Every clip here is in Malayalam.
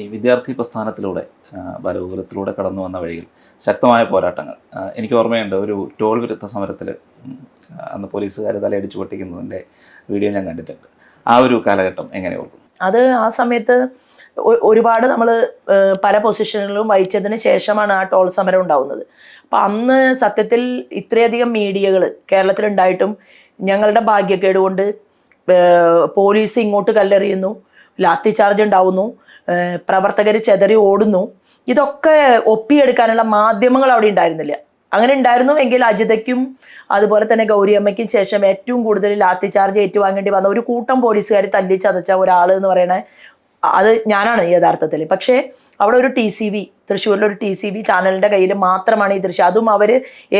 ഈ വിദ്യാർത്ഥി പ്രസ്ഥാനത്തിലൂടെ ബാലഗോകുലത്തിലൂടെ കടന്നു വന്ന വഴിയിൽ ശക്തമായ പോരാട്ടങ്ങൾ. എനിക്ക് ഓർമ്മയുണ്ട് ഒരു ടോൾ വിരുദ്ധ സമരത്തിൽ അന്ന് പോലീസുകാർ തലയടിച്ചു പൊട്ടിക്കുന്നതിന്റെ വീഡിയോ ഞാൻ കണ്ടിട്ടുണ്ട്. ആ ഒരു കാലഘട്ടം എങ്ങനെ ഓർക്കും അത് ആ സമയത്ത് ഒരുപാട് നമ്മൾ പല പൊസിഷനുകളിലും വഹിച്ചതിന് ശേഷമാണ് ആ ടോൾ സമരം ഉണ്ടാവുന്നത്. അപ്പം അന്ന് സത്യത്തിൽ ഇത്രയധികം മീഡിയകൾ കേരളത്തിലുണ്ടായിട്ടും ഞങ്ങളുടെ ഭാഗ്യക്കേട് കൊണ്ട് പോലീസ് ഇങ്ങോട്ട് കല്ലെറിയുന്നു. ലാത്തി ചാർജ് ഉണ്ടാവുന്നു പ്രവർത്തകർ ചെതറി ഓടുന്നു. ഇതൊക്കെ ഒപ്പിയെടുക്കാനുള്ള മാധ്യമങ്ങൾ അവിടെ ഉണ്ടായിരുന്നില്ല. അങ്ങനെ ഉണ്ടായിരുന്നുവെങ്കിൽ അജിതയ്ക്കും അതുപോലെ തന്നെ ഗൗരിയമ്മയ്ക്കും ശേഷം ഏറ്റവും കൂടുതൽ ലാത്തി ചാർജ് ഏറ്റുവാങ്ങേണ്ടി വന്ന ഒരു കൂട്ടം പോലീസുകാർ തല്ലി ചതച്ച ഒരാൾ എന്ന് പറയണ അത് ഞാനാണ് യഥാർത്ഥത്തിൽ പക്ഷേ അവിടെ ഒരു ടി സി ബി തൃശ്ശൂരിലൊരു ടി സി ബി ചാനലിന്റെ കയ്യിൽ മാത്രമാണ് ഈ ദൃശ്യം. അതും അവർ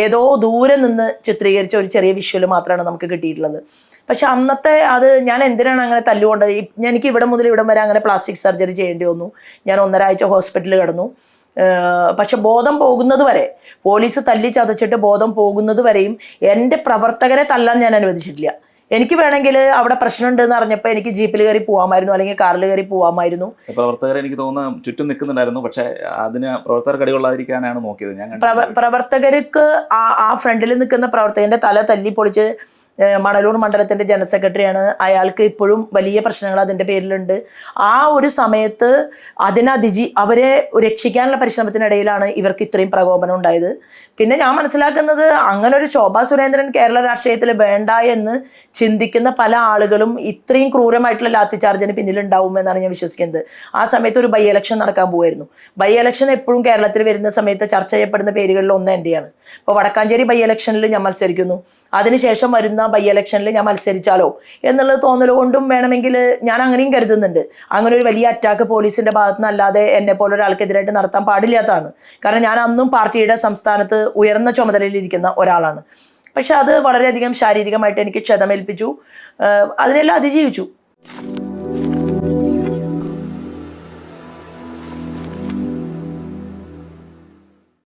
ഏതോ ദൂരെ നിന്ന് ചിത്രീകരിച്ച ഒരു ചെറിയ വിഷ്വൽ മാത്രമാണ് നമുക്ക് കിട്ടിയിട്ടുള്ളത്. പക്ഷെ അന്നത്തെ അത് ഞാൻ എന്തിനാണ് അങ്ങനെ തല്ലുകൊണ്ടത്? എനിക്ക് ഇവിടെ മുതൽ ഇവിടം വരെ അങ്ങനെ പ്ലാസ്റ്റിക് സർജറി ചെയ്യേണ്ടി വന്നു. ഞാൻ ഒന്നര ആഴ്ച ഹോസ്പിറ്റലിൽ കിടന്നു. പക്ഷെ ബോധം പോകുന്നത് വരെ പോലീസ് തല്ലി ചതച്ചിട്ട് ബോധം പോകുന്നത് വരെയും എന്റെ പ്രവർത്തകരെ തല്ലാൻ ഞാൻ അനുവദിച്ചിട്ടില്ല. എനിക്ക് വേണമെങ്കിൽ അവിടെ പ്രശ്നമുണ്ട് എന്ന് അറിഞ്ഞപ്പോൾ എനിക്ക് ജീപ്പിൽ കയറി പോകാമായിരുന്നു അല്ലെങ്കിൽ കാറിൽ കയറി പോകാമായിരുന്നു പ്രവർത്തകർ എനിക്ക് തോന്നുന്നു ചുറ്റും നിൽക്കുന്നുണ്ടായിരുന്നു. പക്ഷേ അതിന് പ്രവർത്തകർ കടികൊള്ളാതിരിക്കാനാണ് നോക്കിയത് ഞാൻ. പ്രവർത്തകർക്ക് ആ ആ ഫ്രണ്ടിൽ നിൽക്കുന്ന പ്രവർത്തകന്റെ തല തല്ലി പൊളിച്ച് മണലൂർ മണ്ഡലത്തിന്റെ ജനറൽ സെക്രട്ടറിയാണ്. അയാൾക്ക് ഇപ്പോഴും വലിയ പ്രശ്നങ്ങൾ അതിന്റെ പേരിലുണ്ട്. ആ ഒരു സമയത്ത് അതിനതിജി അവരെ രക്ഷിക്കാനുള്ള പരിശ്രമത്തിനിടയിലാണ് ഇവർക്ക് ഇത്രയും പ്രകോപനം ഉണ്ടായത്. പിന്നെ ഞാൻ മനസ്സിലാക്കുന്നത് അങ്ങനെ ഒരു ശോഭാ സുരേന്ദ്രൻ കേരള രാഷ്ട്രീയത്തിൽ വേണ്ട എന്ന് ചിന്തിക്കുന്ന പല ആളുകളും ഇത്രയും ക്രൂരമായിട്ടുള്ള ലാത്തി ചാർജിന് പിന്നിലുണ്ടാവും എന്നാണ് ഞാൻ വിശ്വസിക്കുന്നത്. ആ സമയത്ത് ഒരു ബൈ എലക്ഷൻ നടക്കാൻ പോകുമായിരുന്നു ബൈ എലക്ഷൻ എപ്പോഴും കേരളത്തിൽ വരുന്ന സമയത്ത് ചർച്ച ചെയ്യപ്പെടുന്ന പേരുകളിൽ ഒന്ന് എന്റെയാണ് ഇപ്പോൾ വടക്കാഞ്ചേരി ബൈ എലക്ഷനിൽ ഞാൻ മത്സരിക്കുന്നു. അതിനുശേഷം വരുന്ന ബൈ ഇലക്ഷനിൽ ഞാൻ മത്സരിച്ചാലോ എന്നുള്ളത് തോന്നലുകൊണ്ടും വേണമെങ്കിൽ ഞാൻ അങ്ങനെയും കരുതുന്നുണ്ട്. അങ്ങനെ ഒരു വലിയ അറ്റാക്ക് പോലീസിന്റെ ഭാഗത്തു നിന്നല്ലാതെ എന്നെ പോലെ ഒരാൾക്കെതിരായിട്ട് നടത്താൻ പാടില്ലാത്തതാണ്. കാരണം ഞാൻ അന്നും പാർട്ടിയുടെ സംസ്ഥാനത്ത് ഉയർന്ന ചുമതലയിലിരിക്കുന്ന ഒരാളാണ്. പക്ഷെ അത് വളരെയധികം ശാരീരികമായിട്ട് എനിക്ക് ക്ഷതമേൽപ്പിച്ചു. അതിനെല്ലാം അതിജീവിച്ചു.